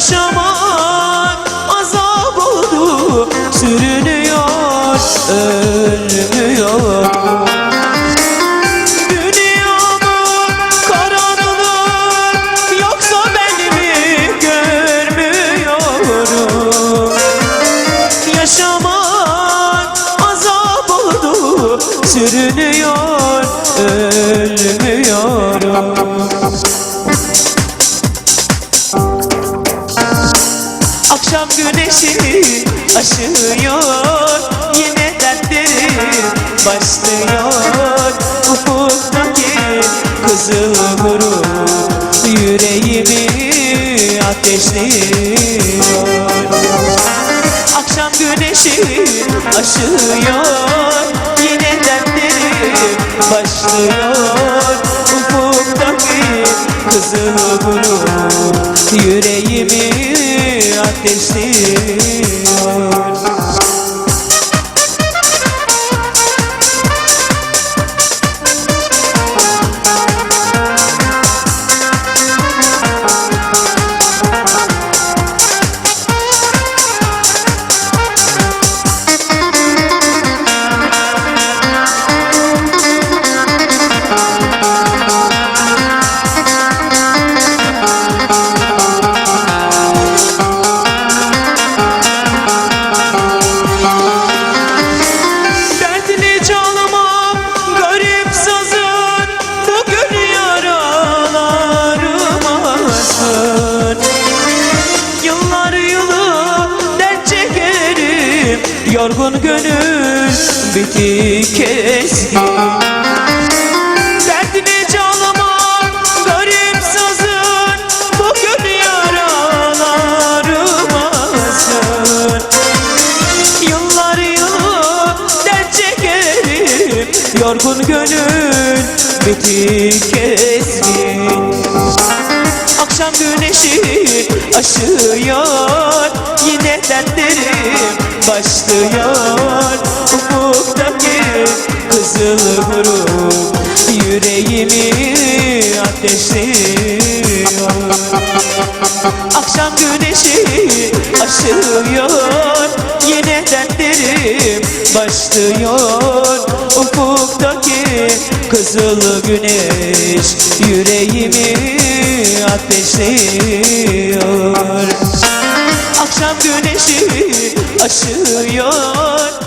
yaşamak azap oldu. Sürünüyor, ölmüyor. Yaşamak azap oldu. Sürünüyor, ölmüyorum Akşam güneşi aşıyor Yine dertlerim başlıyor. Ufuktaki kızıl grup Yüreğimi ateşliyor. Akşam güneşi aşıyor Yine dertlerim başlıyor. Ufuktaki kızıl grup Yüreğimi ateşliyor Dertli Yorgun gönül bitik keskin Dertli canıma garip sazın Bugün yaralarımasın Yıllar yılı dert çekerim Yorgun gönül bitik keskin Akşam güneşi aşıyor Yine dertlerim başlıyor ateşliyor Akşam güneşi aşıyor Yine dertlerim başlıyor. Ufuktaki kızıl güneş Yüreğimi ateşliyor Akşam güneşi aşıyor